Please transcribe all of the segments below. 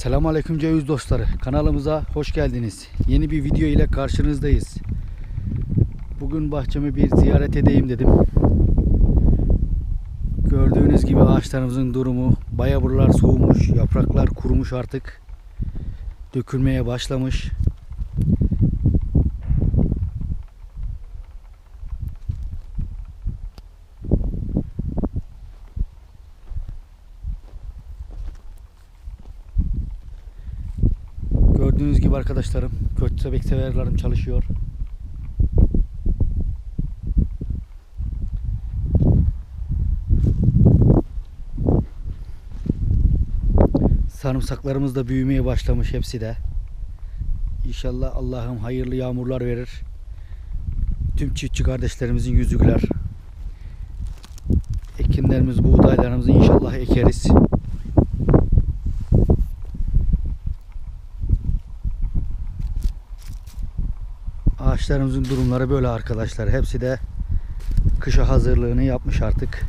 Selamünaleyküm ceviz dostları. Kanalımıza hoş geldiniz. Yeni bir video ile karşınızdayız. Bugün bahçemi bir ziyaret edeyim dedim. Gördüğünüz gibi ağaçlarımızın durumu bayaburlar soğumuş, yapraklar kurumuş artık. Dökülmeye başlamış. Gördüğünüz gibi arkadaşlarım, köstebek severlerim çalışıyor. Sarımsaklarımız da büyümeye başlamış hepsi de. İnşallah Allah'ım hayırlı yağmurlar verir. Tüm çiftçi kardeşlerimizin yüzü güler. Ekinlerimiz, buğdaylarımızı inşallah ekeriz. Ağaçlarımızın durumları böyle arkadaşlar. Hepsi de kışa hazırlığını yapmış artık.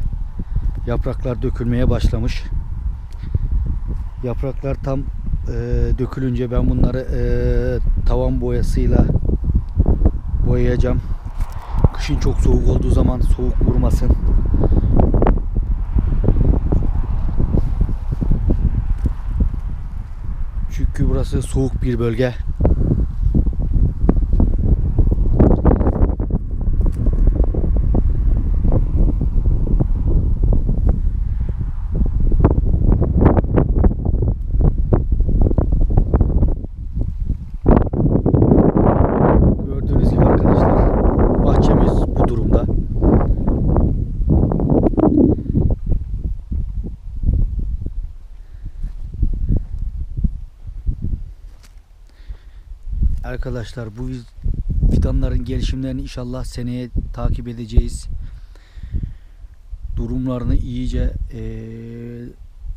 Yapraklar dökülmeye başlamış. Yapraklar tam e, dökülünce ben bunları e, tavan boyasıyla boyayacağım. Kışın çok soğuk olduğu zaman soğuk vurmasın. Çünkü burası soğuk bir bölge. Gördüğünüz gibi arkadaşlar bahçemiz bu durumda. Arkadaşlar bu fidanların gelişimlerini inşallah seneye takip edeceğiz. Durumlarını iyice eee,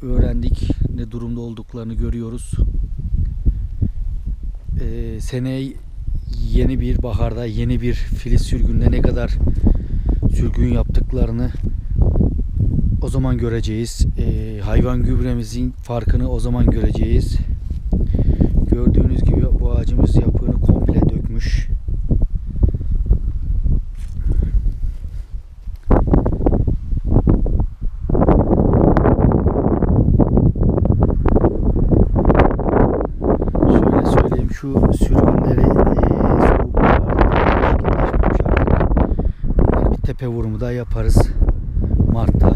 öğrendik. Ne durumda olduklarını görüyoruz. Eee seneye yeni bir baharda yeni bir filiz sürgünde ne kadar sürgün yaptıklarını o zaman göreceğiz. Ee, hayvan gübremizin farkını o zaman göreceğiz. Gördüğünüz gibi bu ağacımız tepe vurumu da yaparız Mart'ta.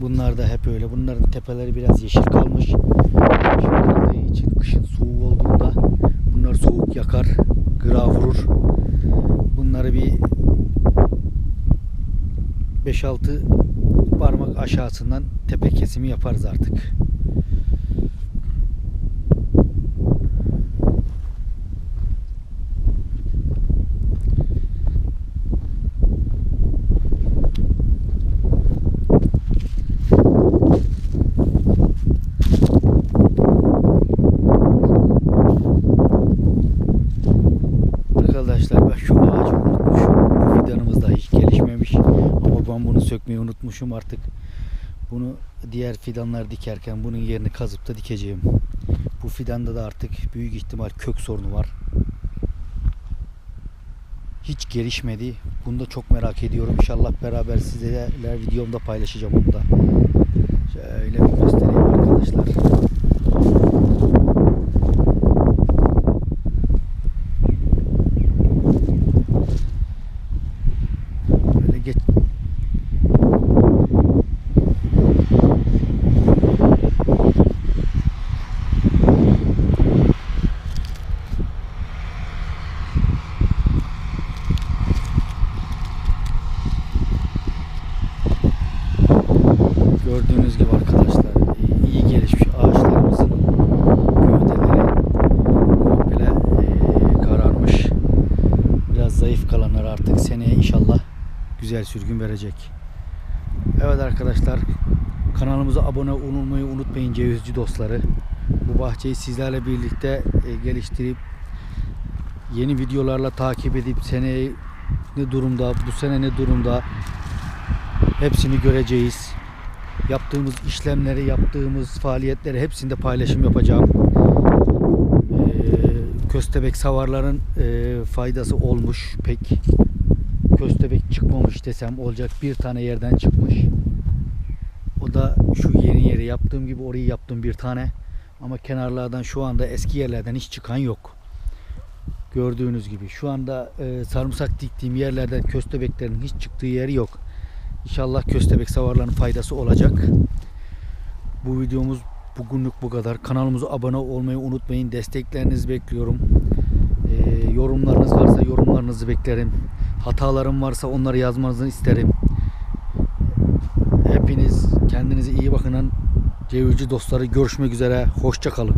Bunlar da hep öyle. Bunların tepeleri biraz yeşil kalmış. Yeşil için kışın soğuk olduğunda bunlar soğuk yakar, gıra vurur. Bunları bir 5-6 parmak aşağısından tepe kesimi yaparız artık. Arkadaşlar ben şu ağacı unutmuşum. Bu fidanımız da hiç gelişmemiş. Ama ben bunu sökmeyi unutmuşum artık. Bunu diğer fidanlar dikerken bunun yerini kazıp da dikeceğim. Bu fidanda da artık büyük ihtimal kök sorunu var. Hiç gelişmedi. Bunu da çok merak ediyorum. İnşallah beraber sizlerle videomda paylaşacağım onu da. Şöyle bir göstereyim arkadaşlar. Böyle geç. Gördüğünüz gibi arkadaşlar iyi gelişmiş ağaçlarımızın gövdeleri komple eee, kararmış. Biraz zayıf kalanlar artık seneye inşallah güzel sürgün verecek. Evet arkadaşlar kanalımıza abone olmayı unutmayın cevizci dostları. Bu bahçeyi sizlerle birlikte e, geliştirip yeni videolarla takip edip seneye ne durumda, bu sene ne durumda hepsini göreceğiz. yaptığımız işlemleri, yaptığımız faaliyetleri hepsinde paylaşım yapacağım. Ee, köstebek savarların e, faydası olmuş pek. Köstebek çıkmamış desem olacak bir tane yerden çıkmış. O da şu yeni yeri yaptığım gibi orayı yaptım bir tane. Ama kenarlardan şu anda eski yerlerden hiç çıkan yok. Gördüğünüz gibi şu anda e, sarımsak diktiğim yerlerden köstebeklerin hiç çıktığı yeri yok. İnşallah köstebek savarların faydası olacak. Bu videomuz bugünlük bu kadar. Kanalımıza abone olmayı unutmayın. Desteklerinizi bekliyorum. E, yorumlarınız varsa yorumlarınızı beklerim. Hatalarım varsa onları yazmanızı isterim. Hepiniz kendinize iyi bakın. Cevici dostları görüşmek üzere. Hoşça kalın.